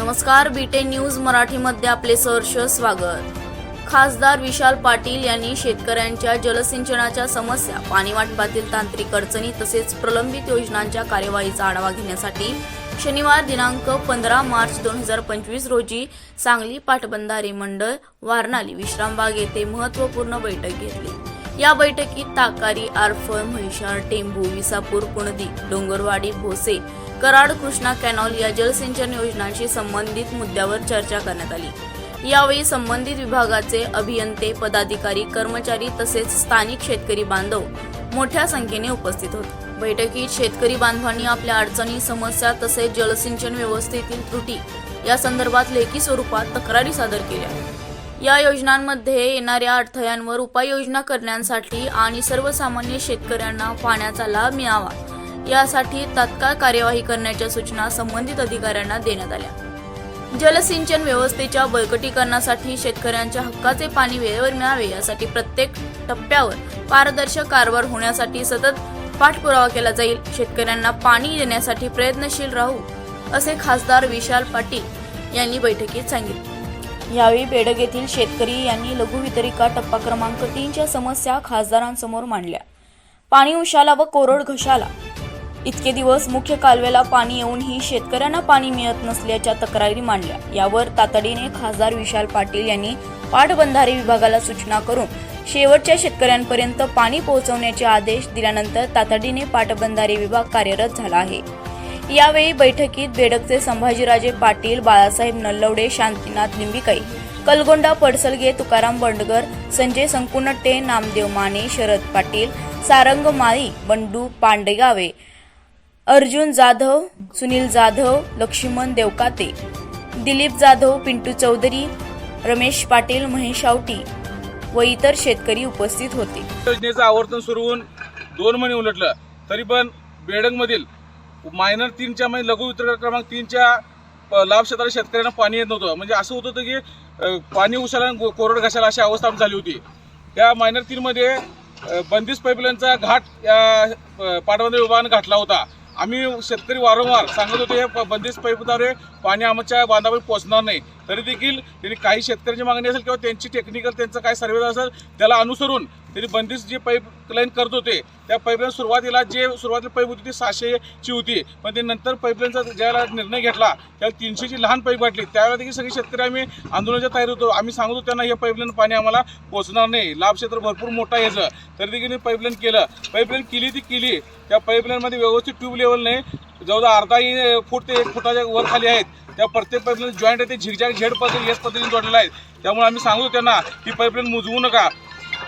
नमस्कार बीटे न्यूज मराठीमध्ये आपले सहर्ष स्वागत. खासदार विशाल पाटील यांनी शेतकऱ्यांच्या जलसिंचनाच्या समस्या पाणी वाटपातील तांत्रिक अडचणी तसेच प्रलंबित योजनांच्या कार्यवाहीचा आढावा घेण्यासाठी शनिवार दिनांक पंधरा मार्च दोन हजार पंचवीस रोजी सांगली पाटबंधारे मंडळ वारणाली विश्रामबाग येथे महत्त्वपूर्ण बैठक घेतली. या बैठकीत ताकारी आरफळ म्हैसाळ टेंभू विसापूर कुणदी डोंगरवाडी भोसे कराड कृष्णा कॅनॉल या जलसिंचन योजनांशी संबंधित मुद्द्यावर चर्चा करण्यात आली. यावेळी संबंधित विभागाचे अभियंते पदाधिकारी कर्मचारी तसेच स्थानिक शेतकरी बांधव मोठ्या संख्येने उपस्थित होते. बैठकीत शेतकरी बांधवांनी आपल्या अडचणी समस्या तसेच जलसिंचन व्यवस्थेतील त्रुटी या संदर्भात लेखी स्वरूपात तक्रारी सादर केल्या. या योजनांमध्ये येणाऱ्या अडथळ्यांवर उपाययोजना करण्यासाठी आणि सर्वसामान्य शेतकऱ्यांना पाण्याचा लाभ मिळावा यासाठी तात्काळ कार्यवाही करण्याच्या सूचना संबंधित अधिकाऱ्यांना देण्यात आल्या. जलसिंचन व्यवस्थेच्या बळकटीकरणासाठी शेतकऱ्यांच्या हक्काचे पाणी वेळेवर मिळावे यासाठी प्रत्येक टप्प्यावर पारदर्शक कारभार होण्यासाठी सतत पाठपुरावा केला जाईल. शेतकऱ्यांना पाणी देण्यासाठी प्रयत्नशील राहू असे खासदार विशाल पाटील यांनी बैठकीत सांगितले. यावेळी बेडग येथील शेतकरी यांनी लघुवितरिका टप्पा क्रमांक तीनच्या समस्या खासदारांसमोर मांडल्या. पाणी उशाला व कोरड घशाला इतके दिवस मुख्य कालव्याला पाणी येऊनही शेतकऱ्यांना पाणी मिळत नसल्याच्या तक्रारी मांडल्या. यावर तातडीने खासदार विशाल पाटील यांनी पाटबंधारे विभागाला सूचना करून शेवटच्या शेतकऱ्यांपर्यंत पाणी पोहोचवण्याचे आदेश दिल्यानंतर तातडीने पाटबंधारे विभाग कार्यरत झाला आहे. यावेळी बैठकीत बेडकचे संभाजीराजे पाटील बाळासाहेब नल्लवडे शांतीनाथ लिंबिकाई कलगोंडा पडसलगे तुकाराम बंडगर संजय संकुनट्टे नामदेव माने शरद पाटील सारंग माळी बंडू पांडेगावे अर्जुन जाधव सुनील जाधव लक्ष्मण देवकाते दिलीप जाधव पिंटू चौधरी रमेश पाटील महेश आवटी व इतर शेतकरी उपस्थित होते. योजनेचं आवर्तन सुरू होऊन दोन महिने उलटलं. तरी पण बेडंगमधील मायनर तीनच्या म्हणजे लघु वितरण क्रमांक तीनच्या लाभ क्षेत्राला शेतकऱ्यांना पाणी येत नव्हतं. म्हणजे असं होत होतं की पाणी उशाला कोरड घासायला अशी अवस्था आमची झाली होती. त्या मायनर तीनमध्ये बंदिस्त पाईपलाईनचा घाट या पाटबंदर विभागाने घातला होता. आम्ही शेतकरी वारंवार सांगत होते हे प- बंदिस्त पाईपद्वारे पाणी आमच्या बांधावर पोहोचणार नाही. तरी देखील त्यांनी काही शेतकऱ्यांची मागणी असेल किंवा त्यांची टेक्निकल त्यांचं काय सर्वे असेल त्याला अनुसरून त्यांनी बंदिस्त जी पाईपलाईन करत होते त्या पाईपलाईन सुरुवातीला जे सुरुवातीला पाईप होती ती सहाशेची होती. पण ते नंतर पाईपलाईनचा ज्यावेळेला निर्णय घेतला त्यावेळेला तीनशेची लहान पाईप वाटली. त्यावेळेला देखील सगळे शेतकरी आम्ही आंदोलनाच्या तयारी होतो. आम्ही सांगत होतो त्यांना हे पाईपलाईन पाणी आम्हाला पोचणार नाही. लाभ क्षेत्र भरपूर मोठं यायचं तरी देखील पाईपलाईन केलं. पाईपलाईन केली ती केली. त्या पाईपलाईनमध्ये व्यवस्थित ट्यूब लेवल नाही. जवळजवळ अर्धा फूट ते एक फुटाच्या वर खाली आहेत. त्या प्रत्येक पाईपलाईन जॉईंट आहे ते झिगझॅग झेड पद्धती याच पद्धतीने जोडलेलं आहेत त्यामुळे आम्ही सांगतो त्यांना की पाईपलाईन मुजवू नका.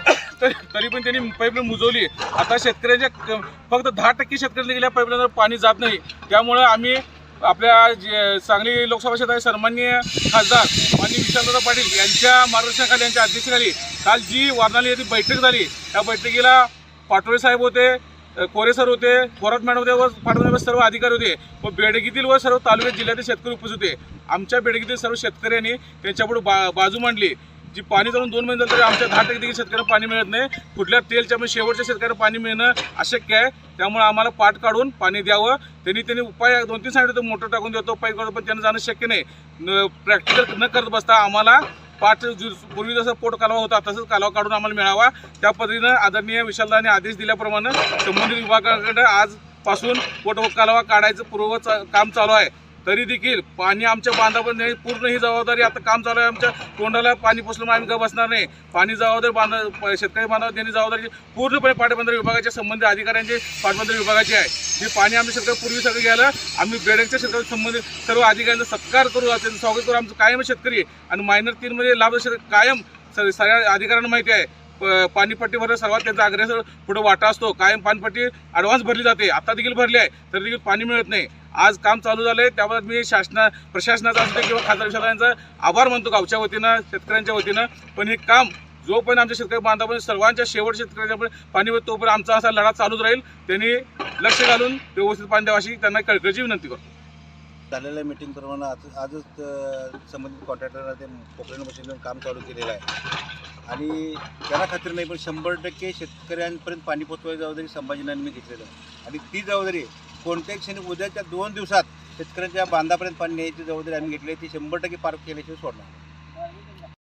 तरी तरी पण त्यांनी पाईपलाईन मुजवली. आता शेतकऱ्यांच्या फक्त दहा टक्के शेतकऱ्यांनी गेल्या पाईपलाईनवर पाणी जात नाही. त्यामुळं आम्ही आपल्या जे सांगली लोकसभा क्षेत्राचे सन्माननीय खासदार माननीय विशालदादा पाटील यांच्या मार्गदर्शनाखाली यांच्या अध्यक्षतेखाली काल जी वारणाली येथे बैठक झाली. त्या बैठकीला पाटोळे साहेब होते कोरे सर होते कोरट मॅडम होते व पाटोळे सर्व अधिकारी होते. व बेडगीतील व सर्व तालुक्यात जिल्ह्यातील शेतकरी उपस्थित होते. आमच्या बेडगीतील सर्व शेतकऱ्यांनी त्यांच्यापुढे बा बाजू मांडली. जी पाणी जाऊन दोन महिने झालं तरी आमच्या दहा टक्के देखील शेतकऱ्यांना पाणी मिळत नाही. कुठल्या तेलच्या म्हणजे शेवटच्या शेतकऱ्यांना पाणी मिळणं अशक्य आहे. त्यामुळे आम्हाला पाठ काढून पाणी द्यावं. त्यांनी त्यांनी उपाय दोन तीन सांगितलं मोटर टाकून देतो उपाय काढतो पण त्यांना जाणं शक्य नाही. प्रॅक्टिकल न करत बसता आम्हाला पाच जो- पूर्वी जसं पोट कालवा होता तसंच कालवा काढून आम्हाला मिळावा. त्या पद्धतीनं आदरणीय विशालदाने आदेश दिल्याप्रमाणे संबंधित विभागाकडे आजपासून पोट कालवा काढायचं पूर्वच काम चालू आहे. तरी देखील पाणी आमच्या बांधापर्यंत नाही. पूर्ण ही जबाबदारी आता काम चालू आहे आमच्या तोंडाला. पाणी पोचल्यामुळे आम्ही ग बसणार नाही. पाणी जबाबदारी बांधा शेतकरी बांधावर त्यांनी जबाबदारी पूर्णपणे पाटबंधारे विभागाच्या संबंधित अधिकाऱ्यांची पाटबंधारे विभागाची आहे. हे पाणी आमच्या शेतकरी पूर्वी सगळं घ्यायला आम्ही बेडकच्या शेतकरी संबंधित सर्व अधिकाऱ्यांचा सत्कार करू त्यांचं स्वागत करू. आमचं कायम शेतकरी. आणि मायनर तीनमध्ये लाभ शेतकरी कायम स- सगळ्या अधिकाऱ्यांना माहिती आहे. प- सर्वात त्यांचा आग्रह पुढे वाटा असतो. कायम पाणीपट्टी ॲडव्हान्स भरली जाते. आता देखील भरली आहे. तरी देखील पाणी मिळत नाही. आज काम चालू झालंय. त्याबाबत मी शासना प्रशासनाचा असू दे किंवा खासदार विशालांचा आभार मानतो गावच्या वतीनं शेतकऱ्यांच्या वतीनं. पण हे काम जोपर्यंत आमच्या शेतकरी बांधवापर्यंत सर्वांच्या शेवट शेतकऱ्यांच्या पाणी होत तोपर्यंत आमचा असा लढा चालूच राहील. त्यांनी लक्ष घालून व्यवस्थित पाणी द्यावं अशी त्यांना कळकळीची विनंती करतो. झालेल्या मिटिंगप्रमाणे आज आजच संबंधित कॉन्ट्रॅक्टरला ते पोखरण मशीनवर काम चालू केलेलं आहे. आणि त्याला खात्री नाही पण शंभर टक्के शेतकऱ्यांपर्यंत पाणी पोचवायची जबाबदारी संभाजीनांनी मी घेतलेलं आहे. आणि ती जबाबदारी कोणत्याही क्षणी उद्याच्या दोन दिवसात शेतकऱ्यांच्या बांधापर्यंत पाणी न्यायची जबाबदारी आम्ही घेतली ती शंभर टक्के पार केल्याशिवाय सोडणार